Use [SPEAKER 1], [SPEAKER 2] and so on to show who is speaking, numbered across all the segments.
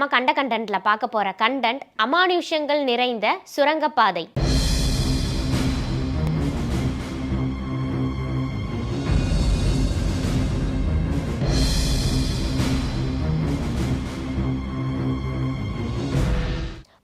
[SPEAKER 1] நம்ம கண்ட கண்டென்ட்ல பார்க்க போற கண்டென்ட் அமானுஷ்யங்கள் நிறைந்த சுரங்கப்பாதை.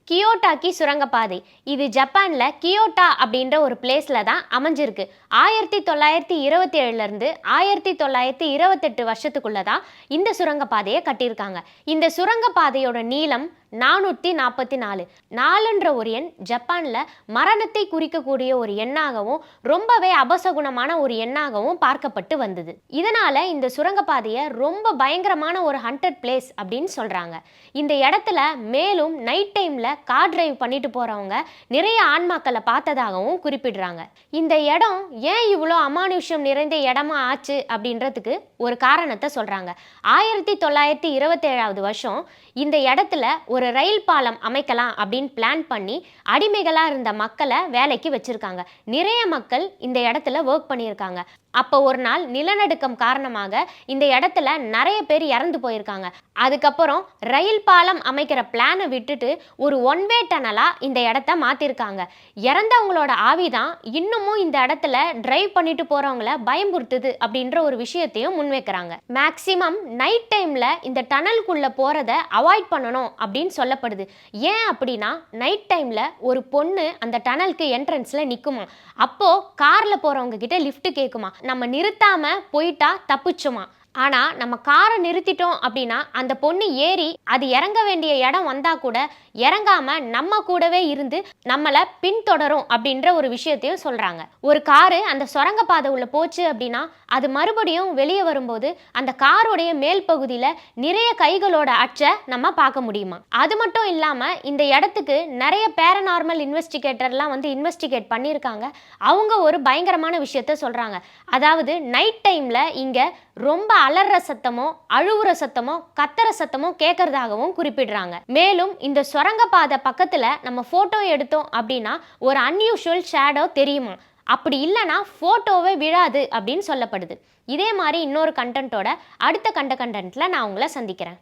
[SPEAKER 1] கியோட்டாக்கி சுரங்கப்பாதை இது ஜப்பானில் கியோட்டா அப்படின்ற ஒரு பிளேஸில் தான் அமைஞ்சிருக்கு. ஆயிரத்தி தொள்ளாயிரத்தி இருபத்தி ஏழுலேருந்து ஆயிரத்தி தொள்ளாயிரத்தி இருபத்தெட்டு வருஷத்துக்குள்ளே தான் இந்த சுரங்கப்பாதையை கட்டியிருக்காங்க. இந்த சுரங்கப்பாதையோட நீளம் நானூற்றி நாற்பத்தி நாலு நாலுன்ற ஒரு எண் ஜப்பானில் மரணத்தை குறிக்கக்கூடிய ஒரு எண்ணாகவும் ரொம்பவே அபசகுணமான ஒரு எண்ணாகவும் பார்க்கப்பட்டு வந்தது. இதனால் இந்த சுரங்கப்பாதையை ரொம்ப பயங்கரமான ஒரு ஹண்டட் பிளேஸ் அப்படின்னு சொல்கிறாங்க இந்த இடத்துல மேலும் நைட் டைமில் கார் டிரைவ் பண்ணிட்டு போறவங்க நிறைய ஆன்மாக்களை பார்த்ததாகவும் குறிப்பிடுறாங்க. இந்த இடம் ஏன் இவ்வளோ அமானுஷ்யம் நிறைந்த இடமா ஆச்சு அப்படின்றதுக்கு ஒரு காரணத்தை சொல்றாங்க. ஆயிரத்தி தொள்ளாயிரத்தி இருபத்தேழாவது வருஷம் இந்த இடத்துல ஒரு ரயில் பாலம் அமைக்கலாம் அப்படின்னு பிளான் பண்ணி அடிமைகளாக இருந்த மக்களை வேலைக்கு வச்சிருக்காங்க. நிறைய மக்கள் இந்த இடத்துல ஒர்க் பண்ணியிருக்காங்க. அப்போ ஒரு நாள் நிலநடுக்கம் காரணமாக இந்த இடத்துல நிறைய பேர் இறந்து போயிருக்காங்க. அதுக்கப்புறம் ரயில் பாலம் அமைக்கிற பிளானை விட்டுட்டு ஒரு ஒன் வே டனலாக இந்த இடத்த மாற்றிருக்காங்க இறந்தவங்களோட ஆவி தான் இன்னமும் இந்த இடத்துல டிரைவ் பண்ணிட்டு போகிறவங்கள பயம்புறுத்துது அப்படின்ற ஒரு விஷயத்தையும் முன்வைக்கிறாங்க. மேக்சிமம் நைட் டைமில் இந்த டனலுக்குள்ளே போகிறத அவாய்ட் பண்ணணும் அப்படின்னு சொல்லப்படுது. ஏன் அப்படின்னா நைட் டைமில் ஒரு பொண்ணு அந்த டனலுக்கு என்ட்ரன்ஸில் நிற்குமா அப்போது காரில் போகிறவங்க கிட்ட லிஃப்ட் கேட்குமா நம்ம நிறுத்தாமல் போயிட்டா தப்பிச்சோமா? ஆனால் நம்ம காரை நிறுத்திட்டோம் அப்படின்னா அந்த பொண்ணு ஏறி அது இறங்க வேண்டிய இடம் வந்தால் கூட இறங்காம நம்ம கூடவே இருந்து நம்மளை பின்தொடரும் அப்படின்ற ஒரு விஷயத்தையும் சொல்கிறாங்க ஒரு காரு அந்த சுரங்கப்பாதை உள்ள போச்சு அப்படின்னா அது மறுபடியும் வெளியே வரும்போது அந்த காரோடைய மேல் பகுதியில் நிறைய கைகளோட அச்சை நம்ம பார்க்க முடியுமா? அது மட்டும் இல்லாமல் இந்த இடத்துக்கு நிறைய பேரநார்மல் இன்வெஸ்டிகேட்டர்லாம் வந்து இன்வெஸ்டிகேட் பண்ணியிருக்காங்க. அவங்க ஒரு பயங்கரமான விஷயத்த சொல்கிறாங்க அதாவது நைட் டைமில் இங்கே ரொம்ப அலற சத்தமோ அழுவுற சத்தமோ கத்துற சத்தமோ கேட்கறதாகவும் குறிப்பிடுறாங்க. மேலும் இந்த சுரங்கப்பாதை பக்கத்துல நம்ம போட்டோ எடுத்தோம் அப்படின்னா ஒரு அன்யூஷுவல் ஷேடோ தெரியுமா? அப்படி இல்லைன்னா ஃபோட்டோவே விழாது அப்படின்னு சொல்லப்படுது. இதே மாதிரி இன்னொரு கண்டென்ட்டோட அடுத்த கண்ட கண்டென்ட்டில் நான் உங்களை சந்திக்கிறேன்.